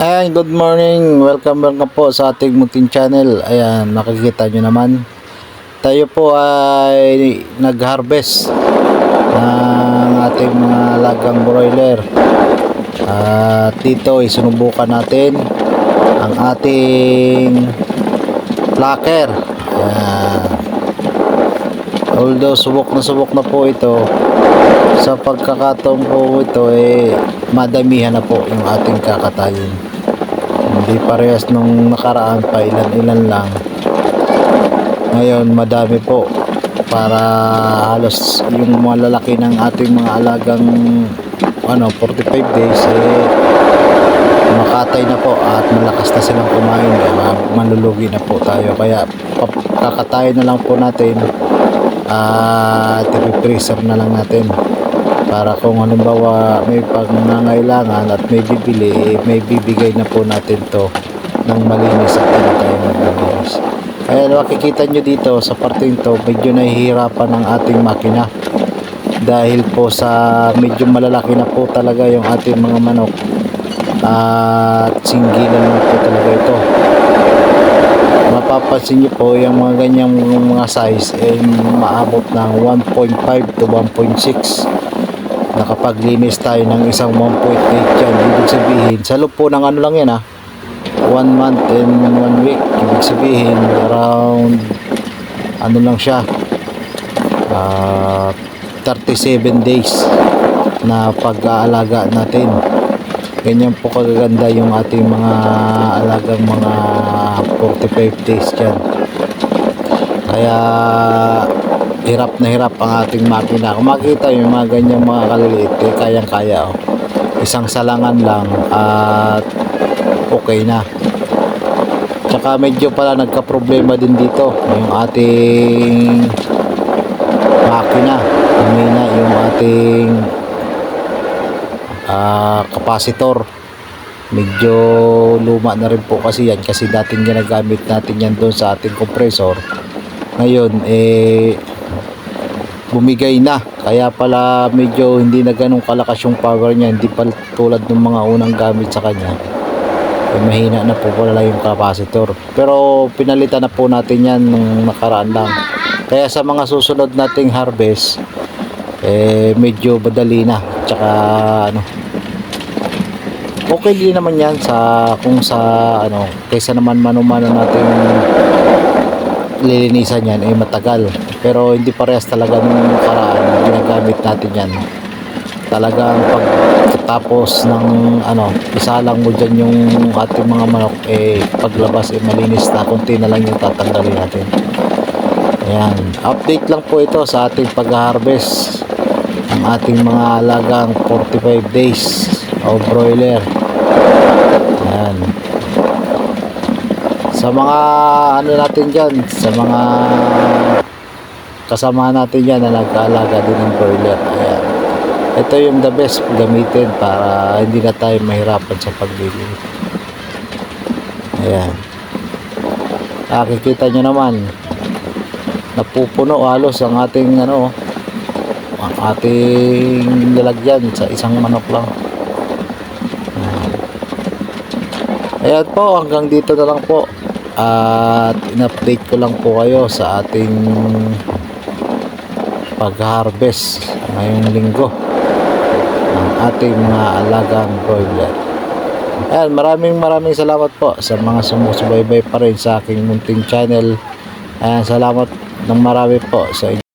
Ayan, good morning. Welcome welcome po sa ating munting channel. Ayan, nakikita nyo naman. Tayo po ay nag-harvest ng ating mga lagang broiler. At dito ay sinubukan natin ang ating placker. Ayan. Although subok na subok na po ito, sa pagkakataon po ito eh madamihan na po yung ating kakatayin hindi parehas nung nakaraan pa ilan ilan lang. Ngayon madami po. Para halos yung mga lalaki ng ating mga alagang ano 45 days eh makatay na po at malakas na silang kumain. Eh, ma- malulugi na po tayo. Kaya kakatayin na lang po natin. At uh, na lang natin para kung halimbawa may pangangailangan at may bibili, eh, may bibigay na po natin to ng malinis at hindi tayo maglinis. Kaya makikita nyo dito sa parting to, medyo nahihirapan ang ating makina. Dahil po sa medyo malalaki na po talaga yung ating mga manok. At singgilan na po talaga ito. Mapapansin nyo po yung mga ganyang mga size ay maabot ng 1.5 to 1.6 nakapaglinis tayo ng isang 1.8 yan. Ibig sabihin sa loob po ng ano lang yan ah. 1 month and 1 week. Ibig sabihin around ano lang siya ah 37 days na pag-aalaga natin. Ganyan po kagaganda yung ating mga alagang mga 45 days dyan. Kaya hirap na hirap ang ating makina. Kung makita yung mga ganyang mga kaliliit, eh, kayang-kaya. Oh. Isang salangan lang at okay na. Tsaka medyo pala nagka-problema din dito yung ating makina. Humina yung ating ah, capacitor. Medyo luma na rin po kasi yan kasi dating ginagamit natin yan doon sa ating compressor. Ngayon, eh, bumigay na. Kaya pala medyo hindi na ganun kalakas yung power niya. Hindi pa tulad ng mga unang gamit sa kanya. Eh, mahina na po pala yung capacitor. Pero pinalitan na po natin yan nung nakaraan lang. Kaya sa mga susunod nating harvest eh medyo badali na. Tsaka ano okay din naman yan sa kung sa ano kaysa naman manumano natin lilinisan yan ay matagal. Pero hindi parehas talaga nung karaan na ginagamit natin yan. Talagang pagkatapos ng ano isalang mo dyan yung ating mga manok eh paglabas eh malinis na. Konti na lang yung tatanggalin natin. Ayan. Update lang po ito sa ating pag-harvest ng ating mga alagang 45 days o broiler. Ayan sa mga ano natin dyan sa mga kasama natin dyan na nag-aalaga din ng broiler ayan. Ito yung the best gamitin para hindi na tayo mahirapan sa pagbili ayan. Nakikita nyo naman napupuno halos ang ating ano ang ating lalagyan sa isang manok lang. Ayan po, hanggang dito na lang po. At in-update ko lang po kayo sa ating pag-harvest ngayong linggo ng ating mga alagang broiler. Ayan, maraming maraming salamat po sa mga sumusubaybay pa rin sa aking munting channel. Ayan, salamat ng marami po sa inyo.